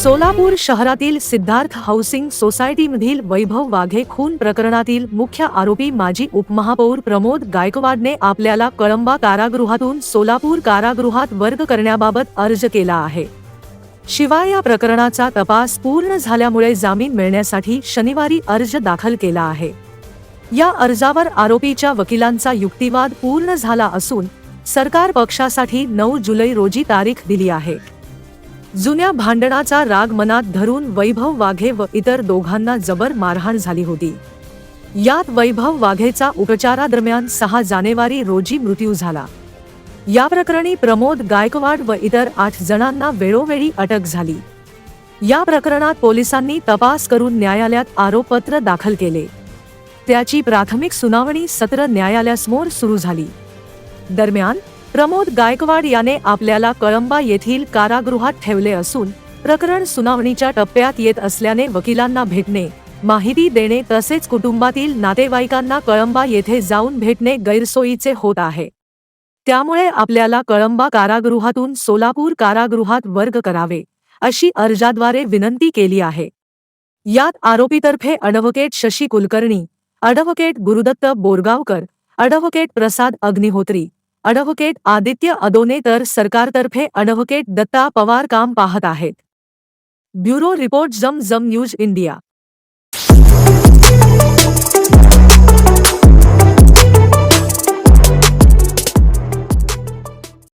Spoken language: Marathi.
सोलापूर शहरातील सिद्धार्थ हाऊसिंग सोसायटीमधील वैभव वाघे खून प्रकरणातील मुख्य आरोपी माजी उपमहापौर प्रमोद गायकवाडने आपल्याला कळंबा कारागृहातून सोलापूर कारागृहात वर्ग करण्याबाबत अर्ज केला आहे. शिवाय या प्रकरणाचा तपास पूर्ण झाल्यामुळे जामीन मिळण्यासाठी शनिवारी अर्ज दाखल केला आहे. या अर्जावर आरोपीच्या वकिलांचा युक्तिवाद पूर्ण झाला असून सरकार पक्षासाठी नऊ जुलै रोजी तारीख दिली आहे. जुन्या भांडणाचा राग मनात धरून वैभव वाघे व इतर दोघांना जबर मारहाण झाली होती. यात वैभव वाघेचा उपचारादरम्यान सहा जानेवारी रोजी मृत्यू झाला. या प्रकरणी प्रमोद गायकवाड व इतर आठ जणांना वेळोवेळी अटक झाली. या प्रकरणात पोलिसांनी तपास करून न्यायालयात आरोपपत्र दाखल केले. त्याची प्राथमिक सुनावणी सत्र न्यायालयासमोर सुरू झाली. दरम्यान प्रमोद गायकवाड याने आपल्याला कळंबा येथील कारागृहात ठेवले असून प्रकरण सुनावणीच्या टप्प्यात येत असल्याने वकिलांना भेटणे माहिती देणे तसेच कुटुंबातील नातेवाईकांना कळंबा येथे जाऊन भेटणे गैरसोयीचे होत आहे. त्यामुळे आपल्याला कळंबा कारागृहातून सोलापूर कारागृहात वर्ग करावे अशी अर्जाद्वारे विनंती केली आहे. यात आरोपीतर्फे अडव्होकेट शशी कुलकर्णी अडव्होकेट गुरुदत्त बोरगावकर अडव्होकेट प्रसाद अग्निहोत्री अडव्होकेट आदित्य अदोने तर सरकारतर्फे अडव्होकेट दत्ता पवार काम पाहत आहेत. ब्युरो रिपोर्ट जम जम न्यूज इंडिया.